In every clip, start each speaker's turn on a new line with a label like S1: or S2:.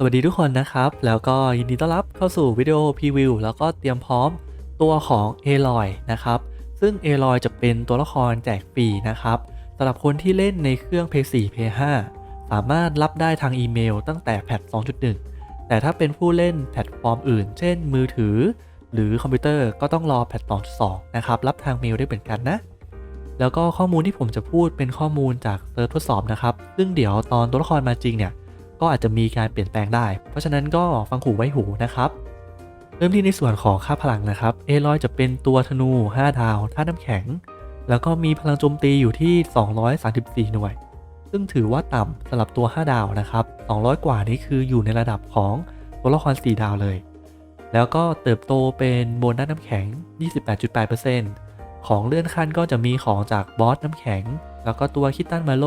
S1: สวัสดีทุกคนนะครับ แล้วก็ยินดีต้อนรับเข้าสู่วิดีโอพรีวิวแล้วก็เตรียมพร้อมตัวของเอลอยนะครับ ซึ่งเอลอยจะเป็นตัวละครแจกฟรีนะครับสำหรับคนที่เล่นในเครื่อง p 4 p 5สามารถรับได้ทางอีเมลตั้งแต่แพท 2.1 แต่ถ้าเป็นผู้เล่นแพลตฟอร์มอื่น เช่น มือถือ หรือคอมพิวเตอร์ก็ต้องรอแพท 2.2 นะครับ รับทางเมลได้เหมือนกันนะ แล้วก็ข้อมูลที่ผมจะพูดเป็นข้อมูลจากเซิร์ฟทดสอบนะครับ ซึ่งเดี๋ยวตอนตัวละครมาจริงเนี่ย ก็อาจจะมีการเปลี่ยนแปลงได้ เพราะฉะนั้นก็ฟังหูไว้หูนะครับเริ่มที่ในส่วนของค่าพลังนะครับเอลอยจะเป็นตัวธนู 5 ดาวท่าน้ำแข็ง แล้วก็มีพลังโจมตีอยู่ที่ 234 หน่วย ซึ่งถือว่าต่ำสำหรับตัว 5 ดาวนะครับ 200 กว่านี้คืออยู่ในระดับของตัวละคร 4 ดาวเลย แล้วก็เติบโตเป็นโบนัสน้ำแข็ง 28.8%ของเลื่อนขั้นก็จะมีของจากบอสน้ำแข็ง แล้วก็ตัวคิตตันมาโล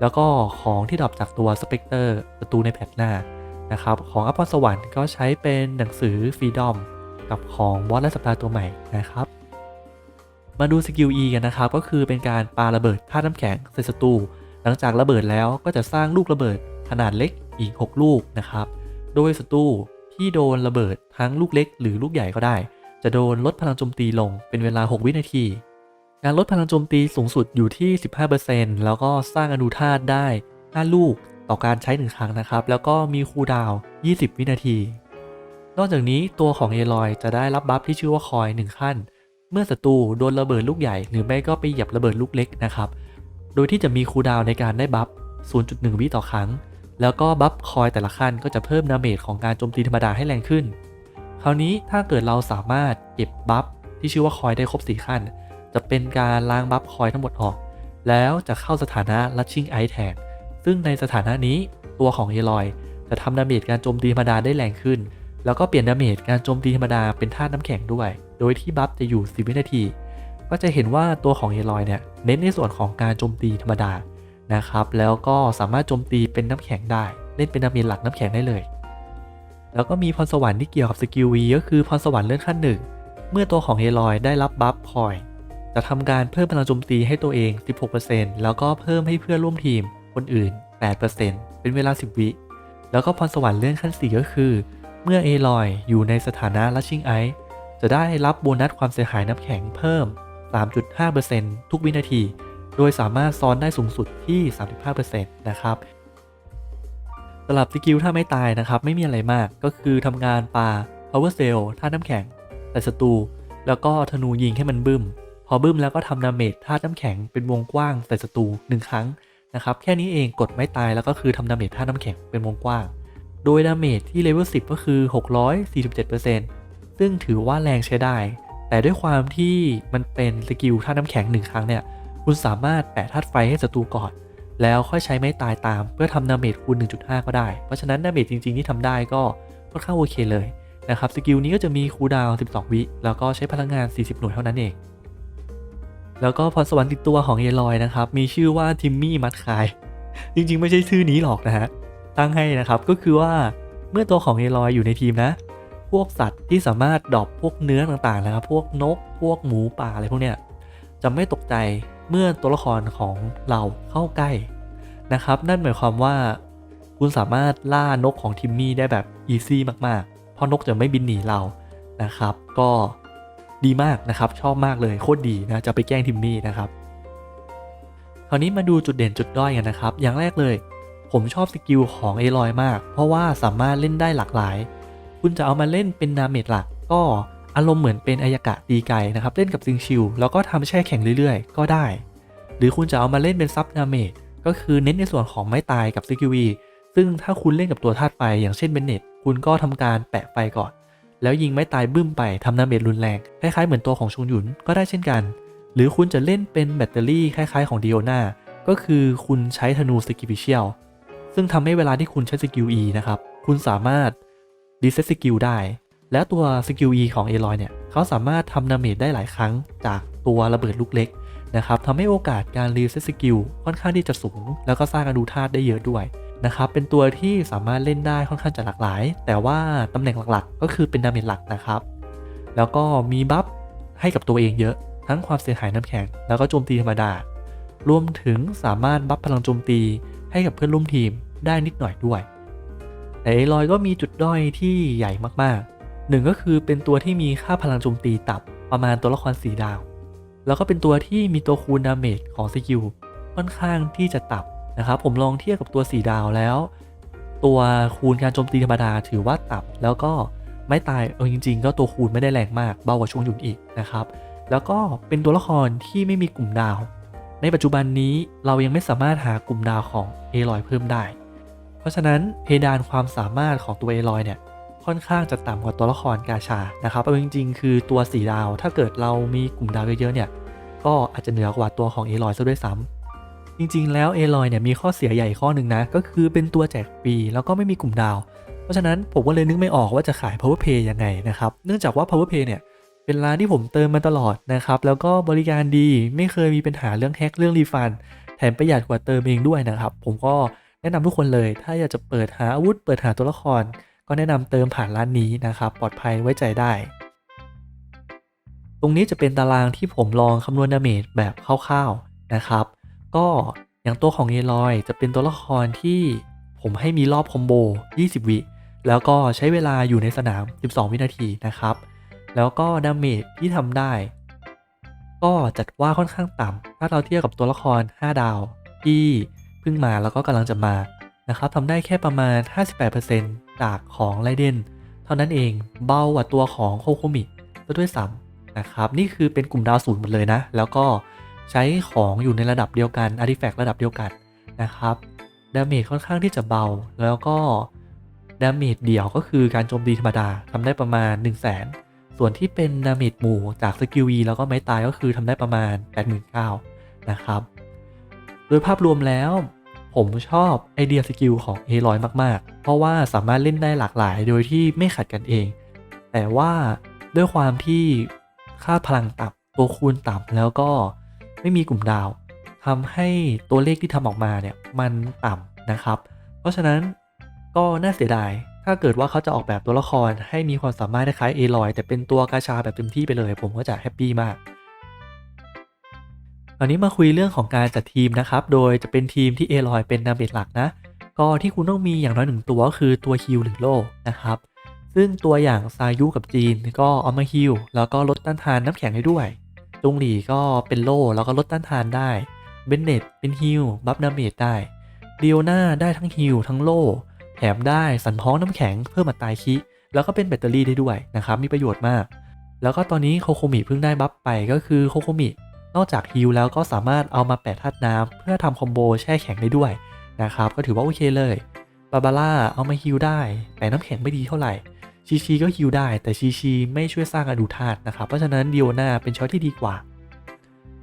S1: แล้วก็ของที่ดรอปจากตัวสเปกเตอร์ประตูในแพทหน้านะครับของอัพพรสวรรค์ก็ใช้เป็นหนังสือฟรีดอมกับของบอสและสัปดาห์ตัวใหม่นะครับ มาดูสกิล E กันนะครับ ก็คือเป็นการปาระเบิดธาตุน้ำแข็งใส่ศัตรูหลังจากระเบิดแล้วก็จะสร้างลูกระเบิดขนาดเล็กอีก 6 ลูกนะครับ โดยศัตรูที่โดนระเบิดทั้งลูกเล็ก หรือลูกใหญ่ก็ได้ จะโดนลดพลังโจมตีลงเป็นเวลา 6 วินาที การลดพลังโจมตีสูงสุดอยู่ที่ 15%แล้วก็สร้างอนุธาตุได้ 5 ลูกต่อการใช้ 1 ครั้งนะครับ แล้วก็มีคูลดาวน์20 วินาที นอกจากนี้ตัวของเอลอยจะได้รับบัฟที่ชื่อว่าคอย 1 ขั้น เมื่อศัตรูโดนระเบิดลูกใหญ่ หรือไม่ก็ไปเหยียบระเบิดลูกเล็กนะครับ โดยที่จะมีคูลดาวน์ในการได้บัฟ 0.1 วิต่อครั้ง แล้วก็บัฟคอยแต่ละขั้นก็จะเพิ่มดาเมจของการโจมตีธรรมดาให้แรงขึ้น คราวนี้ถ้าเกิดเราสามารถเก็บบัฟที่ชื่อว่าคอยได้ครบ 4 ขั้น จะเป็นการล้างบัฟคอยทั้งหมดออก แล้วจะเข้าสถานะลัชชิงไอแทนซึ่งในสถานะนี้ตัวของเอลอย จะทำดาเมจการโจมตีธรรมดาได้แรงขึ้น แล้วก็เปลี่ยนดาเมจการโจมตีธรรมดาเป็นธาตุน้ำแข็งด้วย โดยที่บัฟจะอยู่ 10 วินาที ก็จะเห็นว่าตัวของเอลอยเนี่ยเน้นในส่วนของการโจมตีธรรมดานะครับ แล้วก็สามารถโจมตีเป็นน้ำแข็งได้ เล่นเป็นดาเมจหลักน้ำแข็งได้เลย แล้วก็มีพรสวรรค์ที่เกี่ยวกับสกิล V ก็คือพรสวรรค์เลื่อนขั้นหนึ่งเมื่อตัวของเอลอยได้รับบัฟคอย จะทำการเพิ่มพลังโจมตีให้ตัวเอง 16%แล้วก็เพิ่มให้เพื่อนร่วมทีมคนอื่น 8%เป็นเวลา 10 วิ แล้วก็พรสวรรค์เลื่อนขั้น 4 ก็คือ เมื่อเอลอยอยู่ในสถานะลัชชิงไอจะได้รับโบนัสความเสียหายน้ำแข็งเพิ่ม 3.5%ทุกวินาที โดยสามารถซ้อนได้สูงสุดที่ 35%นะครับสำหรับสกิลถ้าไม่ตายนะครับไม่มีอะไรมากก็คือทำงานปา power cell ท่าน้ำแข็งใส่ศัตรูแล้วก็ธนูยิงให้มันบึ้ม พอบึ้มแล้วก็ทำดาเมจธาตุน้ำแข็งเป็นวงกว้างใส่ศัตรูหนึ่งครั้งนะครับแค่นี้เองกดไม่ตายแล้วก็คือทำดาเมจธาตุน้ำแข็งเป็นวงกว้าง โดยดาเมจที่เลเวล10 ก็คือ 647%ซึ่งถือว่าแรงใช้ได้ แต่ด้วยความที่มันเป็นสกิลธาตุน้ำแข็งหนึ่งครั้งเนี่ยคุณสามารถแปะธาตุไฟให้ศัตรูก่อน แล้วค่อยใช้ไม้ตายตาม เพื่อทำดาเมจคูณ 1.5 ก็ได้ เพราะฉะนั้นดาเมจจริงๆที่ทำได้ก็ค่อนข้างโอเคเลยนะครับสกิลนี้ก็จะมีคูลดาวน์12 วิแล้วก็ใช้พลังงาน 40 หน่วยเท่านั้นเอง แล้วก็พรสวรรค์ติดตัวของเอลอยนะครับ มีชื่อว่าทิมมี่มัดคาย จริงๆ ไม่ใช่ชื่อนี้หรอกนะฮะ ตั้งให้นะครับก็คือว่าเมื่อตัวของเอลอยอยู่ในทีมนะ พวกสัตว์ที่สามารถดรอปพวกเนื้อต่างๆนะครับ พวกนก พวกหมูป่าอะไรพวกเนี้ยจะไม่ตกใจเมื่อตัวละครของเราเข้าใกล้นะครับ นั่นหมายความว่าคุณสามารถล่านกของทิมมี่ได้แบบอีซี่มากๆ เพราะนกจะไม่บินหนีเรานะครับ ก็ ดีมากนะครับ ชอบมากเลยโคตรดีนะจะไปแกล้งทิมมี่นะครับคราวนี้มาดูจุดเด่นจุดด้อยกันนะครับ อย่างแรกเลย ผมชอบสกิลของเอลอยมาก เพราะว่าสามารถเล่นได้หลากหลาย คุณจะเอามาเล่นเป็นดาเมจหลัก ก็อารมณ์เหมือนเป็นอายากะตีไก่นะครับ เล่นกับซิงชิลแล้วก็ทำแช่แข็งเรื่อยๆ ก็ได้ หรือคุณจะเอามาเล่นเป็นซับดาเมจก็คือเน้นในส่วนของไม้ตายกับสกิลวีซึ่งถ้าคุณเล่นกับตัวธาตุไฟอย่างเช่นเบนเน็ตคุณก็ทำการแปะไฟก่อน แล้วยิงไม้ตายบึ้มไปทำดาเมจรุนแรงคล้ายๆเหมือนตัวของชงหยุนก็ได้เช่นกัน หรือคุณจะเล่นเป็นแบตเตอรี่คล้ายๆของดิโอนาก็คือคุณใช้ธนูสกิลเชียลซึ่งทำให้เวลาที่คุณใช้สกิล E นะครับ คุณสามารถรีเซ็ตสกิลได้ แล้วตัวสกิล E ของเอลอยเนี่ยเขาสามารถทำดาเมจได้หลายครั้งจากตัวระเบิดลูกเล็กนะครับทำให้โอกาสการรีเซ็ตสกิลค่อนข้างที่จะสูง แล้วก็สร้างอนุธาตุได้เยอะด้วย นะครับเป็นตัวที่สามารถเล่นได้ค่อนข้างจะหลากหลาย แต่ว่าตำแหน่งหลักๆ ก็คือเป็นดาเมจหลักนะครับ แล้วก็มีบัฟให้กับตัวเองเยอะ ทั้งความเสียหายน้ำแข็ง แล้วก็โจมตีธรรมดา รวมถึงสามารถบัฟพลังโจมตีให้กับเพื่อนร่วมทีมได้นิดหน่อยด้วยแต่เอลอยก็มีจุดด้อยที่ใหญ่มากๆหนึ่งก็คือเป็นตัวที่มีค่าพลังโจมตีต่ำประมาณตัวละครสีดาว แล้วก็เป็นตัวที่มีตัวคูณดาเมจของสกิลค่อนข้างที่จะต่ำ นะครับผมลองเทียบกับตัวสีดาวแล้ว ตัวคูณการโจมตีธรรมดาถือว่าต่ำแล้วก็ไม่ตายเออจริง ๆ ก็ตัวคูณไม่ได้แรงมากเบากว่าช่วงหยุดอีกนะครับ แล้วก็เป็นตัวละครที่ไม่มีกลุ่มดาว ในปัจจุบันนี้เรายังไม่สามารถหากลุ่มดาวของเอลอยเพิ่มได้ เพราะฉะนั้นเพดานความสามารถของตัวเอลอยเนี่ยค่อนข้างจะต่ำกว่าตัวละครกาชานะครับเอาจริง ๆ คือตัวสีดาว ถ้าเกิดเรามีกลุ่มดาวเยอะๆเนี่ยก็อาจจะเหนือกว่าตัวของเอลอยซะด้วยซ้ำ จริงๆ แล้วเอลอยเนี่ยมีข้อเสียใหญ่ข้อหนึ่งนะ ก็คือเป็นตัวแจกฟรีแล้วก็ไม่มีกลุ่มดาว เพราะฉะนั้นผมก็เลยนึกไม่ออกว่าจะขาย power pay ยังไงนะครับ เนื่องจากว่า power pay เนี่ยเป็นร้านที่ผมเติมมาตลอดนะครับ แล้วก็บริการดีไม่เคยมีปัญหาเรื่องแฮกเรื่องรีฟัน แถมประหยัดกว่าเติมเองด้วยนะครับ ผมก็แนะนำทุกคนเลย ถ้าอยากจะเปิดหาอาวุธเปิดหาตัวละคร ก็แนะนำเติมผ่านร้านนี้นะครับปลอดภัยไว้ใจได้ตรงนี้จะเป็นตารางที่ผมลองคำนวณดาเมจแบบคร่าวๆนะครับ ก็อย่างตัวของเอลอยจะเป็นตัวละครที่ผมให้มีรอบคอมโบ 20 วิ แล้วก็ใช้เวลาอยู่ในสนาม 12 วินาทีนะครับ แล้วก็ดาเมจที่ทำได้ ก็จัดว่าค่อนข้างต่ำถ้าเราเทียบกับตัวละคร 5 ดาว ที่เพิ่งมาแล้วก็กำลังจะมานะครับทำได้แค่ประมาณ 58%จากของไรเดนเท่านั้นเองเบากว่าตัวของโคโคมิซะด้วยซ้ำนะครับ นี่คือเป็นกลุ่มดาวศูนย์หมดเลยนะ แล้วก็ ใช้ของอยู่ในระดับเดียวกันอาร์ติแฟกต์ระดับเดียวกันนะครับดาเมจค่อนข้างที่จะเบา แล้วก็ดาเมจเดี่ยวก็คือการโจมตีธรรมดาทำได้ประมาณ 1 0 0 0 0แส่วนที่เป็นดาเมจหมู่จากสกิล E แล้วก็ไม้ตายก็คือทำได้ประมาณ 89,000นะครับ โดยภาพรวมแล้ว ผมชอบไอเดียสกิลของเอลอยมาก ๆ เพราะว่าสามารถเล่นได้หลากหลายโดยที่ไม่ขัดกันเอง แต่ว่าด้วยความที่ค่าพลังต่ำตัวคูณต่ำแล้วก็ ไม่มีกลุ่มดาวทำให้ตัวเลขที่ทำออกมาเนี่ยมันต่ำนะครับ เพราะฉะนั้นก็น่าเสียดาย ถ้าเกิดว่าเขาจะออกแบบตัวละครให้มีความสามารถคล้ายเอลอยแต่เป็นตัวกาชาแบบเต็มที่ไปเลย ผมก็จะแฮปปี้มากตอนนี้มาคุยเรื่องของการจัดทีมนะครับ โดยจะเป็นทีมที่เอลอยเป็นดาเมจหลักนะ ก็ที่คุณต้องมีอย่างน้อยหนึ่งตัวก็คือตัวฮิลหรือโลนะครับ ซึ่งตัวอย่างซายุกับจีนก็เอามาฮิลแล้วก็ลดต้านทานน้ำแข็งให้ด้วย จงหลีก็เป็นโล่แล้วก็ลดต้านทานได้ เบนเน็ตเป็นฮิลบัฟดาเมจได้เดียวนาได้ทั้งฮิลทั้งโล่แถมได้สันพ้องน้ำแข็งเพิ่มมาตายคิ แล้วก็เป็นแบตเตอรี่ได้ด้วยนะครับ มีประโยชน์มาก แล้วก็ตอนนี้โคโคมิเพิ่งได้บัฟไปก็คือโคโคมิ นอกจากฮิลแล้วก็สามารถเอามาแปะธาตุน้ำเพื่อทำคอมโบแช่แข็งได้ด้วยนะครับ ก็ถือว่าโอเคเลยบาบาร่าเอามาฮิลได้ แต่น้ำแข็งไม่ดีเท่าไหร่ ชีชีก็ฮิลได้แต่ชีชีไม่ช่วยสร้างอนุธาตุนะครับ เพราะฉะนั้นเดียวนาเป็นช้อยที่ดีกว่า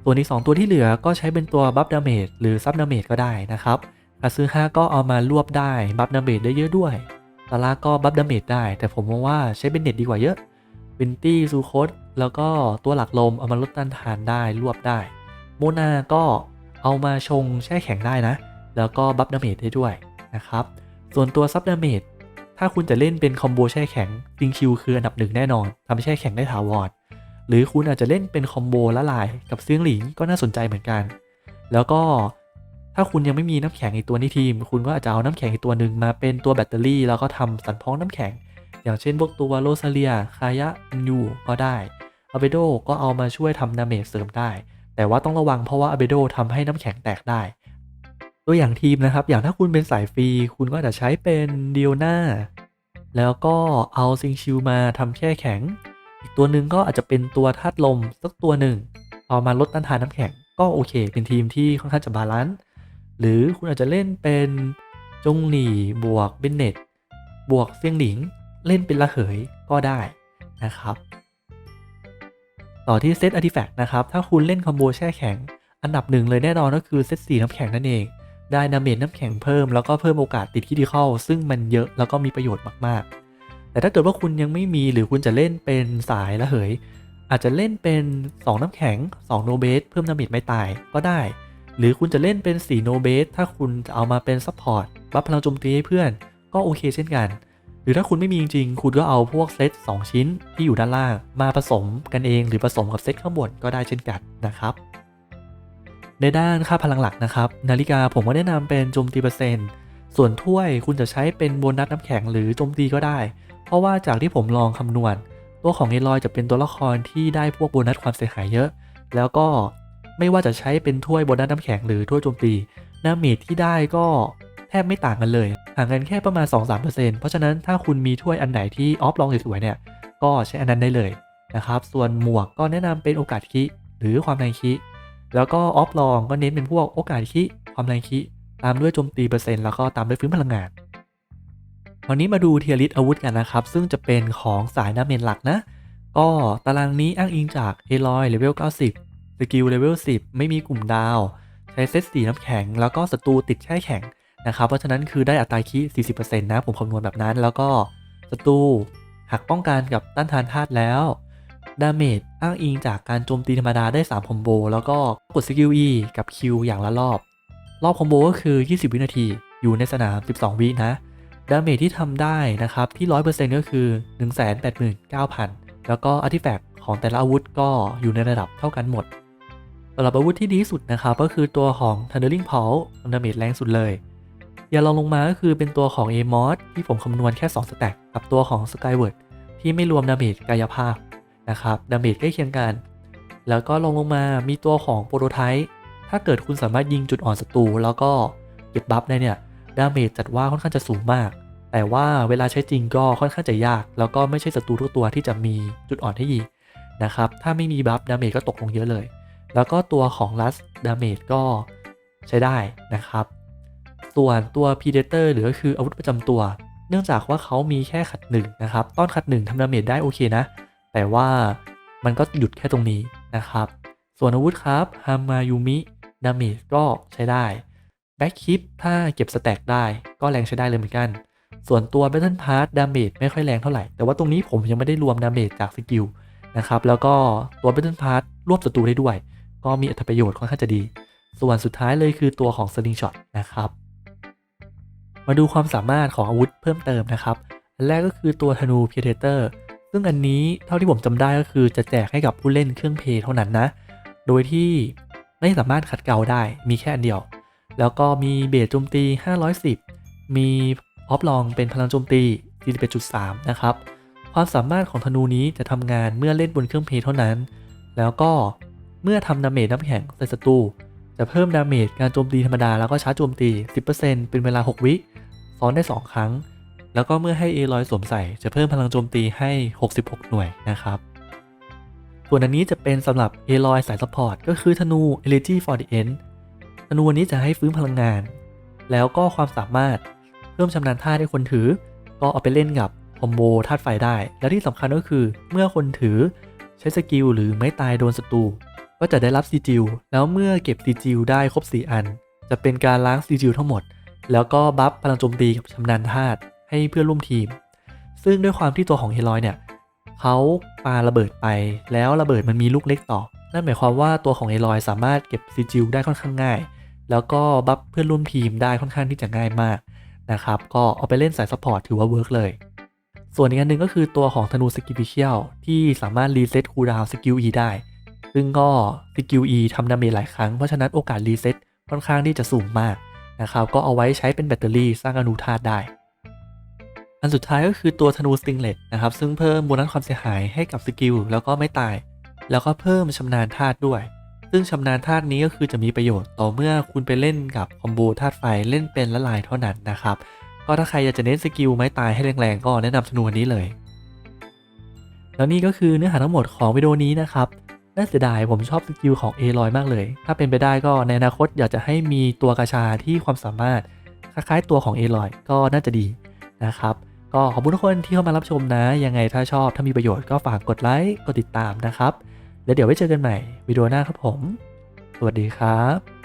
S1: ตัวนี้2ตัวที่เหลือก็ใช้เป็นตัวบัฟดาเมจหรือซับดาเมจก็ได้นะครับคาซึฮาก็เอามารวบได้บัฟดาเมจได้เยอะด้วยตาลาก็บัฟดาเมจได้ แต่ผมมองว่าใช้เป็นเน็ตดีกว่าเยอะวินตี้ซูโคสแล้วก็ตัวหลักลมเอามาลดต้านทานได้รวบได้ โมนาก็เอามาชงแช่แข็งได้นะ แล้วก็บัฟดาเมจได้ด้วยนะครับ ส่วนตัวซับดาเมจ ถ้าคุณจะเล่นเป็นคอมโบแช่แข็งซิงคิวคืออันดับหนึ่งแน่นอนทำแช่แข็งได้ถาวรหรือคุณอาจจะเล่นเป็นคอมโบละลายกับเซียงหลิงก็น่าสนใจเหมือนกัน แล้วก็ถ้าคุณยังไม่มีน้ำแข็งอีกตัวในทีม คุณก็อาจจะเอาน้ำแข็งอีกตัวหนึ่งมาเป็นตัวแบตเตอรี่ แล้วก็ทำสันพ้องน้ำแข็ง อย่างเช่นพวกตัวโรซาเลีย คายะยูก็ได้อเบโดก็เอามาช่วยทำดาเมจเสริมได้ แต่ว่าต้องระวังเพราะว่าอเบโดทำให้น้ำแข็งแตกได้ ตัวอย่างทีมนะครับ อย่างถ้าคุณเป็นสายฟรี คุณก็จะใช้เป็นเดียนาแล้วก็เอาซิงชิวมาทำแช่แข็ง อีกตัวหนึ่งก็อาจจะเป็นตัวธาตุลมสักตัวหนึ่ง เอามาลดต้านทานน้ำแข็ง ก็โอเค เป็นทีมที่ค่อนข้างจะบาลานซ์หรือคุณอาจจะเล่นเป็นจงหลี่บวกเบนเน็ตบวกเซียงหลิง เล่นเป็นละเหยก็ได้นะครับ ต่อที่เซตอาร์ติแฟกต์นะครับ ถ้าคุณเล่นคอมโบแช่แข็ง อันดับหนึ่งเลยแน่นอนก็คือเซตสีน้ำแข็งนั่นเอง ได้ดาเมจน้ำแข็งเพิ่มแล้วก็เพิ่มโอกาสติดคิดิคอลซึ่งมันเยอะแล้วก็มีประโยชน์มากๆ แต่ถ้าเกิดว่าคุณยังไม่มีหรือคุณจะเล่นเป็นสายละเหย อาจจะเล่นเป็น 2 น้ำแข็ง 2 โนเบสเพิ่มดาเมจไม่ตายก็ได้ หรือคุณจะเล่นเป็น4โนเบสถ้าคุณจะเอามาเป็นซัพพอร์ตบัฟพลังโจมตีให้เพื่อนก็โอเคเช่นกัน หรือถ้าคุณไม่มีจริงๆ คุณก็เอาพวกเซต2 ชิ้นที่อยู่ด้านล่าง มาผสมกันเองหรือผสมกับเซตข้างบนก็ได้เช่นกันนะครับ ในด้านค่าพลังหลักนะครับ นาฬิกาผมก็แนะนำเป็นโจมตีเปอร์เซ็นต์ส่วนถ้วยคุณจะใช้เป็นโบนัสน้ำแข็งหรือโจมตีก็ได้ เพราะว่าจากที่ผมลองคำนวณ ตัวของเอลอยจะเป็นตัวละครที่ได้พวกโบนัสความเสียหายเยอะ แล้วก็ไม่ว่าจะใช้เป็นถ้วยโบนัสน้ำแข็งหรือถ้วยโจมตีดาเมจที่ได้ก็แทบไม่ต่างกันเลย ห่างกันแค่ประมาณ 2-3%เพราะฉะนั้นถ้าคุณมีถ้วยอันไหนที่ออฟลองสวยๆเนี่ยก็ใช้อันนั้นได้เลยนะครับ ส่วนหมวกก็แนะนำเป็นโอกาสคิหรือความแรงคิ แล้วก็ออฟลองก็เน้นเป็นพวกโอกาสคิความแรงคิตามด้วยโจมตีเปอร์เซ็นต์แล้วก็ตามด้วยฟื้นพลังงานวันนี้มาดูเทียริสอาวุธกันนะครับ ซึ่งจะเป็นของสายน้าเมนหลักนะ ก็ตารางนี้อ้างอิงจากเอลอยเลเวล 90 สกิลเลเวล 10 ไม่มีกลุ่มดาว ใช้เซตสีน้ำแข็ง แล้วก็ศัตรูติดแช่แข็งนะครับ เพราะฉะนั้นคือได้อัตราคี40%นะ ผมคำนวณแบบนั้น แล้วก็ศัตรูหักป้องกันกับต้านทานธาตุแล้ว ดาเมจอ้างอิงจากการโจมตีธรรมดาได้ 3 คอมโบ แล้วก็กดสกิล E กับ Q อย่างละรอบ รอบคอมโบก็คือ 20 วินาที อยู่ในสนาม 12 วินะ ดาเมจที่ทำได้นะครับที่ 100%ก็คือ 189,000 แล้วก็อาร์ติแฟกต์ของแต่ละอาวุธก็อยู่ในระดับเท่ากันหมดสำหรับอาวุธที่ดีสุดนะครับก็คือตัวของ Thundering Pulse ดาเมจแรงสุดเลยอย่าลองลงมาก็คือเป็นตัวของ a m o s ที่ผมคำนวณแค่ 2 สแต็กกับตัวของ Skyward ที่ไม่รวมดาเมจกายภาพ นะครับดาเมจใกล้เคียงกัน แล้วก็ลงลงมามีตัวของโปรโตไทป์ถ้าเกิดคุณสามารถยิงจุดอ่อนศัตรูแล้วก็เก็บบัฟได้เนี่ยดาเมจจัดว่าค่อนข้างจะสูงมาก แต่ว่าเวลาใช้จริงก็ค่อนข้างจะยาก แล้วก็ไม่ใช่ศัตรูทุกตัวที่จะมีจุดอ่อนให้ยิงนะครับถ้าไม่มีบัฟดาเมจก็ตกลงเยอะเลย แล้วก็ตัวของ Last Damage ก็ใช้ได้นะครับส่วนตัว Predator หรือก็คืออาวุธประจำตัว เนื่องจากว่าเขามีแค่ขัดหนึ่งนะครับ ต้อนขัดหนึ่งทำดาเมจได้โอเคนะ แต่ว่ามันก็หยุดแค่ตรงนี้นะครับ ส่วนอาวุธครับฮามายูมิดามจก็ใช้ได้แบ็คคิปถ้าเก็บสแต็กได้ก็แรงใช้ได้เลยเหมือนกัน ส่วนตัว Battle Pass ดาเมจไม่ค่อยแรงเท่าไหร่ แต่ว่าตรงนี้ผมยังไม่ได้รวมดาเมจจากสกิลนะครับ แล้วก็ตัว Battle Pass รวบศัตรูได้ด้วย ก็มีอัตประโยชน์ค่อนข้างจะดี ส่วนสุดท้ายเลยคือตัวของ Slingshot นะครับ มาดูความสามารถของอาวุธเพิ่มเติมนะครับ แรกก็คือตัวธนู Predator ซึ่งอันนี้เท่าที่ผมจำได้ก็คือจะแจกให้กับผู้เล่นเครื่องเพย์เท่านั้นนะ โดยที่ไม่สามารถขัดเกลาได้มีแค่อันเดียว แล้วก็มีเบสโจมตี 510 มีออฟลองเป็นพลังโจมตี 41.3 นะครับ ความสามารถของธนูนี้จะทำงานเมื่อเล่นบนเครื่องเพย์เท่านั้น แล้วก็เมื่อทำดาเมจน้ำแข็งใส่ศัตรูจะเพิ่มดาเมจการโจมตีธรรมดาแล้วก็ชาร์จโจมตี 10%เป็นเวลา 6 วิ ซ้อนได้ 2 ครั้ง แล้วก็เมื่อให้เอลอยสวมใส่จะเพิ่มพลังโจมตีให้ 66 หน่วยนะครับส่วนอันนี้จะเป็นสำหรับเอลอยสายซัพพอร์ตก็คือธนู Elegy for the End ธนูอันนี้จะให้ฟื้นพลังงาน แล้วก็ความสามารถเพิ่มชำนาญท่าให้คนถือ ก็เอาไปเล่นกับคอมโบธาตุไฟได้ และที่สำคัญก็คือเมื่อคนถือใช้สกิลหรือไม่ตายโดนศัตรูก็จะได้รับซีจิลแล้วเมื่อเก็บซีจิลได้ครบ 4 อัน จะเป็นการล้างซีจิลทั้งหมด แล้วก็บัฟพลังโจมตีกับชำนาญธาตุ ให้เพื่อนร่วมทีม ซึ่งด้วยความที่ตัวของเฮลอยเนี่ยเขาปาระเบิดไป แล้วระเบิดมันมีลูกเล็กต่อ นั่นหมายความว่าตัวของเฮลอยสามารถเก็บซีจิลได้ค่อนข้างง่าย แล้วก็บัฟเพื่อนร่วมทีมได้ค่อนข้างที่จะง่ายมากนะครับก็เอาไปเล่นสายซัพพอร์ตถือว่าเวิร์กเลย ส่วนอีกอันหนึ่งก็คือตัวของธนูสกิลพิเชียลที่สามารถรีเซ็ตคูลดาวน์สกิล E ได้ ซึ่งก็สกิล E ทำดาเมจหลายครั้ง เพราะฉะนั้นโอกาสรีเซ็ตค่อนข้างที่จะสูงมากนะครับก็เอาไว้ใช้เป็นแบตเตอรี่สร้างอนุธาตุได้ อันสุดท้ายก็คือตัวธนูสติงเลตนะครับ ซึ่งเพิ่มโบนัสความเสียหายให้กับสกิลแล้วก็ไม่ตาย แล้วก็เพิ่มชำนาญธาตุด้วย ซึ่งชำนาญธาตุนี้ก็คือจะมีประโยชน์ต่อเมื่อคุณไปเล่นกับคอมโบธาตุไฟเล่นเป็นละลายเท่านั้นนะครับ ก็ถ้าใครอยากจะเน้นสกิลไม้ตายให้แรงๆก็แนะนำธนูนี้เลย แล้วนี่ก็คือเนื้อหาทั้งหมดของวิดีโอนี้นะครับน่าเสียดายผมชอบสกิลของ a อลอยมากเลย ถ้าเป็นไปได้ก็ในอนาคตอยากจะให้มีตัวกาชาที่ความสามารถคล้ายๆตัวของ a อลอยก็น่าจะดีนะครับ ก็ขอบคุณทุกคนที่เข้ามารับชมนะ ยังไงถ้าชอบถ้ามีประโยชน์ก็ฝากกดไลค์กดติดตามนะครับ แล้วเดี๋ยวไว้เจอกันใหม่วิดีโอหน้าครับผม สวัสดีครับ